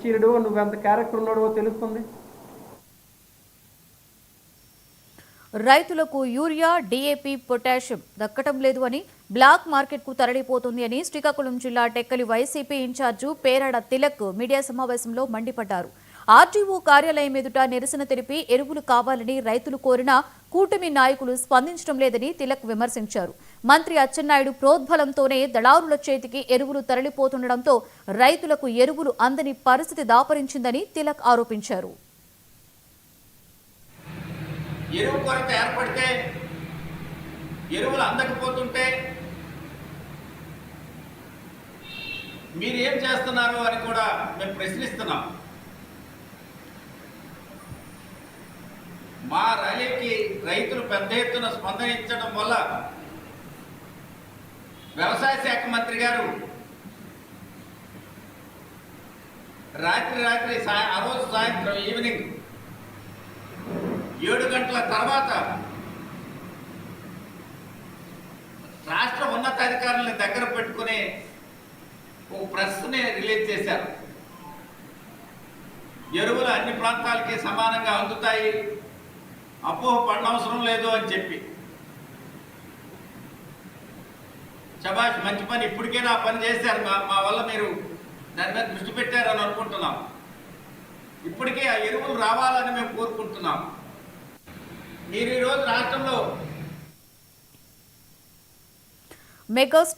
చీరుడు నువ్వెంత క్యారెక్టర్ ఉన్నాడో తెలుస్తుంది. రైతులకు యూరియా డిఏపి పొటాషియం దక్కటం లేదు అని బ్లాక్ మార్కెట్కు తరలిపోతుంది అని శ్రీకాకుళం జిల్లా Tekkali YCP in charge Perada Tilak media సమావేశంలో మండిపడ్డారు. ఆర్టీఓ కార్యాలయం ఎదుట నిరసన తెలిపి ఎరువులు కావాలని రైతులు కోరినా కూటమి నాయకులు స్పందించడం లేదని తిలక్ విమర్శించారు. మంత్రి అచ్చెన్నాయుడు ప్రోద్బలంతోనే దళారుల చేతికి ఎరువులు తరలిపోతుండటంతో రైతులకు ఎరువులు అందని పరిస్థితి దాపరించిందని తిలక్ ఆరోపించారు. ఎరువు కొరత ఏర్పడితే ఎరువులు అందకపోతుంటే మీరు ఏం చేస్తున్నారు అని కూడా మేము ప్రశ్నిస్తున్నాం. మా ర్యాలీకి రైతులు పెద్ద ఎత్తున స్పందన ఇచ్చడం వల్ల వ్యవసాయ శాఖ మంత్రి గారు రాత్రి రాత్రి ఆ రోజు సాయంత్రం ఈవినింగ్ ఏడు గంటల తర్వాత రాష్ట్ర ఉన్నతాధికారులను దగ్గర పెట్టుకుని ఒక ప్రెస్ని రిలీజ్ చేశారు. ఎరువులు అన్ని ప్రాంతాలకి సమానంగా అందుతాయి. అపోహ పడనవసరం లేదు అని చెప్పి. శబాష్ మంచి పని ఇప్పటికే నా పని చేశారు. మా మా వల్ల మీరు దాని మీద దృష్టి పెట్టారని అనుకుంటున్నాం. ఇప్పటికే ఆ ఎరువులు రావాలని మేము కోరుకుంటున్నాం. మీరు ఈరోజు రాష్ట్రంలో మెగా